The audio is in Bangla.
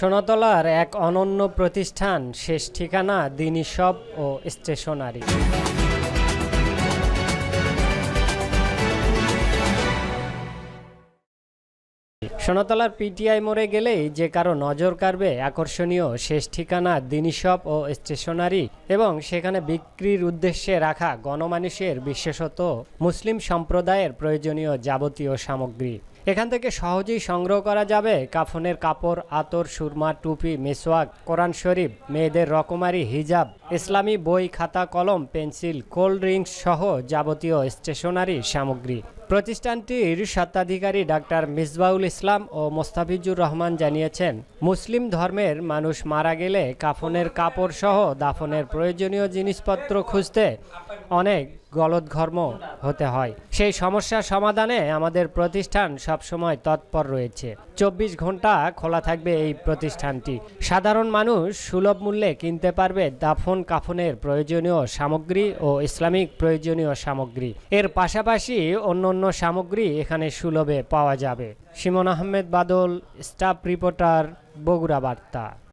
সোনাতলার এক অনন্য প্রতিষ্ঠান, শেষ ঠিকানা দিনী ও স্টেশনারি। সোনাতলার পিটিআই মোড়ে গেলেই যে কারও নজর কাড়বে আকর্ষণীয় শেষ ঠিকানা দিনী ও স্টেশনারি এবং সেখানে বিক্রির উদ্দেশ্যে রাখা গণমানুষের বিশেষত মুসলিম সম্প্রদায়ের প্রয়োজনীয় যাবতীয় সামগ্রী। এখান থেকে সহজেই সংগ্রহ করা যাবে কাফনের কাপড়, আতর, সুরমা, টুপি, মেসোয়াক, কোরআন শরীফ, মেয়েদের রকমারি হিজাব, ইসলামী বই, খাতা, কলম, পেন্সিল, কোল্ড ড্রিঙ্কস সহ যাবতীয় স্টেশনারি সামগ্রী। প্রতিষ্ঠানটির স্বত্বাধিকারী ডাক্তার মিসবাউল ইসলাম ও মোস্তাফিজুর রহমান জানিয়েছেন, মুসলিম ধর্মের মানুষ মারা গেলে কাফনের কাপড় সহ দাফনের প্রয়োজনীয় জিনিসপত্র খুঁজতে অনেক গলদঘর্ম হতে হয়। সেই সমস্যার সমাধানে আমাদের প্রতিষ্ঠান সবসময় তৎপর রয়েছে। চব্বিশ ঘণ্টা খোলা থাকবে এই প্রতিষ্ঠানটি। সাধারণ মানুষ সুলভ মূল্যে কিনতে পারবে দাফন কাফনের প্রয়োজনীয় সামগ্রী ও ইসলামিক প্রয়োজনীয় সামগ্রী। এর পাশাপাশি অন্য অন্য সামগ্রী এখানে সুলভে পাওয়া যাবে। সিমন আহমেদ বাদল, স্টাফ রিপোর্টার, বগুড়া বার্তা।